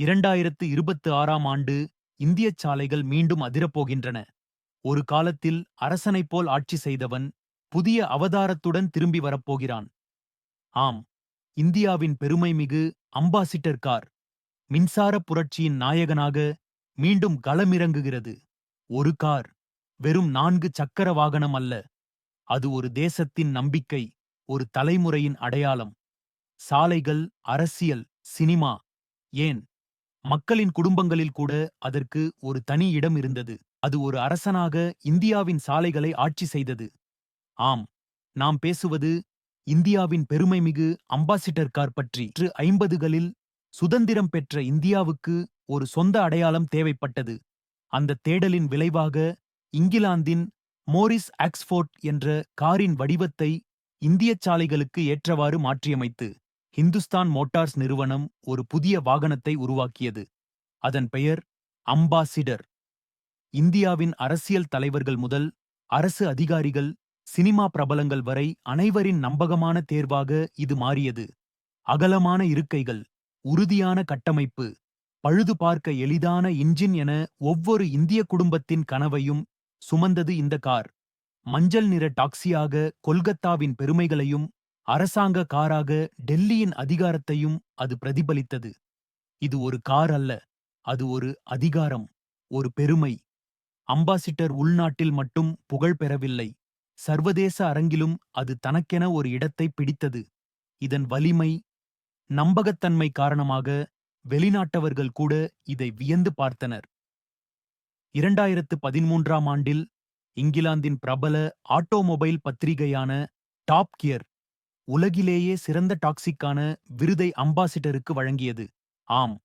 இரண்டாயிரத்து இருபத்து ஆறாம் ஆண்டு இந்தியச் சாலைகள் மீண்டும் அதிரப்போகின்றன. ஒரு காலத்தில் அரசனைப் போல் ஆட்சி செய்தவன் புதிய அவதாரத்துடன் திரும்பி வரப்போகிறான். ஆம் இந்தியாவின் பெருமைமிகு அம்பாசிட்டர் கார். மின்சார புரட்சியின் நாயகனாக மீண்டும் களமிறங்குகிறது. ஒரு கார் வெறும் நான்கு சக்கர வாகனம் அல்ல அது ஒரு தேசத்தின் நம்பிக்கை ஒரு தலைமுறையின் அடையாளம். சாலைகள் அரசியல் சினிமா ஏன் மக்களின் குடும்பங்களில் கூட அதற்கு ஒரு தனி இடம் இருந்தது. அது ஒரு அரசனாக இந்தியாவின் சாலைகளை ஆட்சி செய்தது. ஆம் நாம் பேசுவது இந்தியாவின் பெருமைமிகு அம்பாசிடர் கார் பற்றி. ஐம்பதுகளில் சுதந்திரம் பெற்ற இந்தியாவுக்கு ஒரு சொந்த அடையாளம் தேவைப்பட்டது. அந்த தேடலின் விளைவாக இங்கிலாந்தின் மோரிஸ் ஆக்ஸ்போர்ட் என்ற காரின் வடிவத்தை இந்தியச் சாலைகளுக்கு ஏற்றவாறு மாற்றியமைத்து. ஹிந்துஸ்தான் மோட்டார்ஸ் நிறுவனம் ஒரு புதிய வாகனத்தை உருவாக்கியது. அதன் பெயர் அம்பாசிடர். இந்தியாவின் அரசியல் தலைவர்கள் முதல் அரசு அதிகாரிகள் சினிமா பிரபலங்கள் வரை அனைவரின் நம்பகமான தேர்வாக இது மாறியது. அகலமான இருக்கைகள் உறுதியான கட்டமைப்பு பழுது பார்க்க எளிதான இன்ஜின் என ஒவ்வொரு இந்திய குடும்பத்தின் கனவையும் சுமந்தது இந்த கார். மஞ்சள் நிற டாக்ஸியாக கொல்கத்தாவின் பெருமைகளையும் அரசாங்க காராக டெல்லியின் அதிகாரத்தையும் அது பிரதிபலித்தது. இது ஒரு கார் அல்ல அது ஒரு அதிகாரம் ஒரு பெருமை. அம்பாசிட்டர் உள்நாட்டில் மட்டும் புகழ் பெறவில்லை சர்வதேச அரங்கிலும் அது தனக்கென ஒரு இடத்தை பிடித்தது. இதன் வலிமை நம்பகத்தன்மை காரணமாக வெளிநாட்டவர்கள் கூட இதை வியந்து பார்த்தனர். இரண்டாயிரத்து பதிமூன்றாம் ஆண்டில் இங்கிலாந்தின் பிரபல ஆட்டோமொபைல் பத்திரிகையான டாப் கியர் உலகிலேயே சிறந்த டாக்ஸிக்கான விருதை அம்பாசிடருக்கு வழங்கியது. ஆம்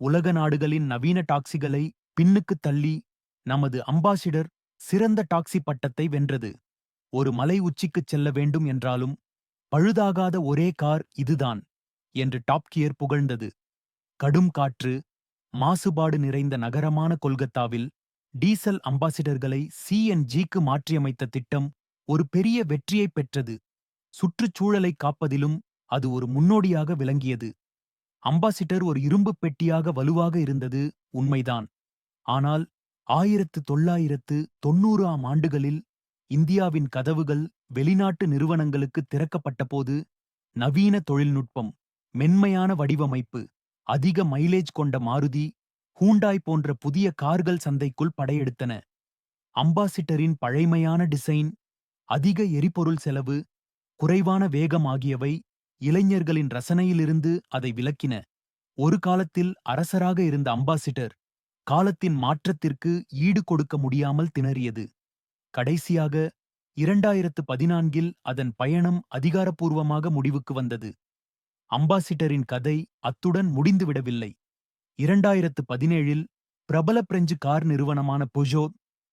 உலக நாடுகளின் நவீன டாக்ஸிகளை பின்னுக்கு தள்ளி நமது அம்பாசிடர் சிறந்த டாக்ஸி பட்டத்தை வென்றது. ஒரு மலை உச்சிக்குச் செல்ல வேண்டும் என்றாலும் பழுதாகாத ஒரே கார் இதுதான் என்று டாப்கியர் புகழ்ந்தது. கடும் காற்று மாசுபாடு நிறைந்த நகரமான கொல்கத்தாவில் டீசல் அம்பாசிடர்களை சிஎன்ஜிக்கு மாற்றியமைத்த திட்டம் ஒரு பெரிய வெற்றியைப் பெற்றது. சுற்றுச்சூழலை காப்பதிலும் அது ஒரு முன்னோடியாக விளங்கியது. அம்பாசிடர் ஒரு இரும்பு பெட்டியாக வலுவாக இருந்தது உண்மைதான். ஆனால் ஆயிரத்து தொள்ளாயிரத்து தொன்னூறாம் ஆண்டுகளில் இந்தியாவின் கதவுகள் வெளிநாட்டு நிறுவனங்களுக்கு திறக்கப்பட்டபோது நவீன தொழில்நுட்பம் மென்மையான வடிவமைப்பு அதிக மைலேஜ் கொண்ட மாருதி ஹூண்டாய் போன்ற புதிய கார்கள் சந்தைக்குள் படையெடுத்தன. அம்பாசிட்டரின் பழைமையான டிசைன் அதிக எரிபொருள் செலவு குறைவான வேகம் ஆகியவை இளைஞர்களின் ரசனையிலிருந்து அதை விலக்கின ஒரு காலத்தில் அரசராக இருந்த அம்பாசிடர் காலத்தின் மாற்றத்திற்கு ஈடு கொடுக்க முடியாமல் திணறியது. கடைசியாக இரண்டாயிரத்து பதினான்கில் அதன் பயணம் அதிகாரப்பூர்வமாக முடிவுக்கு வந்தது. அம்பாசிடரின் கதை அத்துடன் முடிந்துவிடவில்லை. இரண்டாயிரத்து பதினேழில் பிரபல பிரெஞ்சு கார் நிறுவனமான புஜோ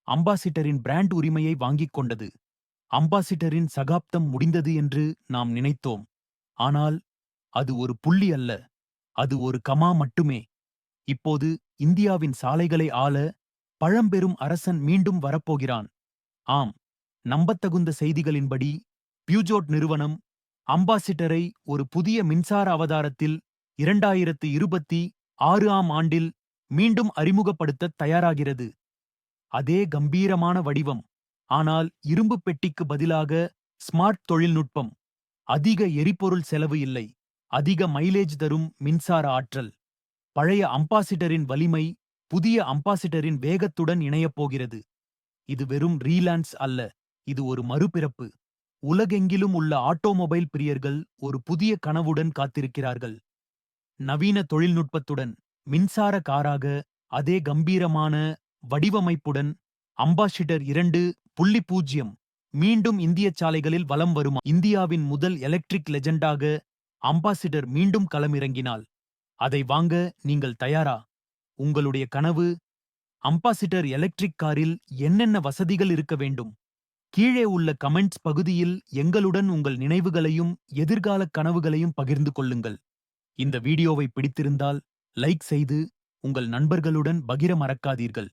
அம்பாசிடரின் பிராண்ட் உரிமையை வாங்கிக் கொண்டது. அம்பாசிடரின் சகாப்தம் முடிந்தது என்று நாம் நினைத்தோம். ஆனால் அது ஒரு புள்ளி அல்ல அது ஒரு கமா மட்டுமே. இப்போது இந்தியாவின் சாலைகளை ஆள பழம்பெரும் அரசன் மீண்டும் வரப்போகிறான். ஆம் நம்பத்தகுந்த செய்திகளின்படி பியூஜோட் நிறுவனம் அம்பாசிடரை ஒரு புதிய மின்சார அவதாரத்தில் இரண்டாயிரத்து இருபத்தி ஆறு ஆம் ஆண்டில் மீண்டும் அறிமுகப்படுத்தத் தயாராகிறது. அதே கம்பீரமான வடிவம் ஆனால் இரும்பு பெட்டிக்கு பதிலாக ஸ்மார்ட் தொழில்நுட்பம். அதிக எரிபொருள் செலவு இல்லை. அதிக மைலேஜ் தரும் மின்சார ஆற்றல். பழைய அம்பாசிடரின் வலிமை புதிய அம்பாசிடரின் வேகத்துடன் இணையப் போகிறது. இது வெறும் ரீலான்ஸ் அல்ல இது ஒரு மறுபிறப்பு. உலகெங்கிலும் உள்ள ஆட்டோமொபைல் பிரியர்கள் ஒரு புதிய கனவுடன் காத்திருக்கிறார்கள். நவீன தொழில்நுட்பத்துடன் மின்சார காராக அதே கம்பீரமான வடிவமைப்புடன் அம்பாசிடர் இரண்டு புள்ளி பூஜ்ஜியம் மீண்டும் இந்திய சாலைகளில் வலம் வருமா? இந்தியாவின் முதல் எலக்ட்ரிக் லெஜெண்டாக அம்பாசிடர் மீண்டும் களமிறங்கினால் அதை வாங்க நீங்கள் தயாரா? உங்களுடைய கனவு? அம்பாசிடர் எலக்ட்ரிக் காரில் என்னென்ன வசதிகள் இருக்க வேண்டும்? கீழே உள்ள கமெண்ட்ஸ் பகுதியில் எங்களுடன் உங்கள் நினைவுகளையும் எதிர்கால கனவுகளையும் பகிர்ந்து கொள்ளுங்கள். இந்த வீடியோவை பிடித்திருந்தால் லைக் செய்து உங்கள் நண்பர்களுடன் பகிர மறக்காதீர்கள்.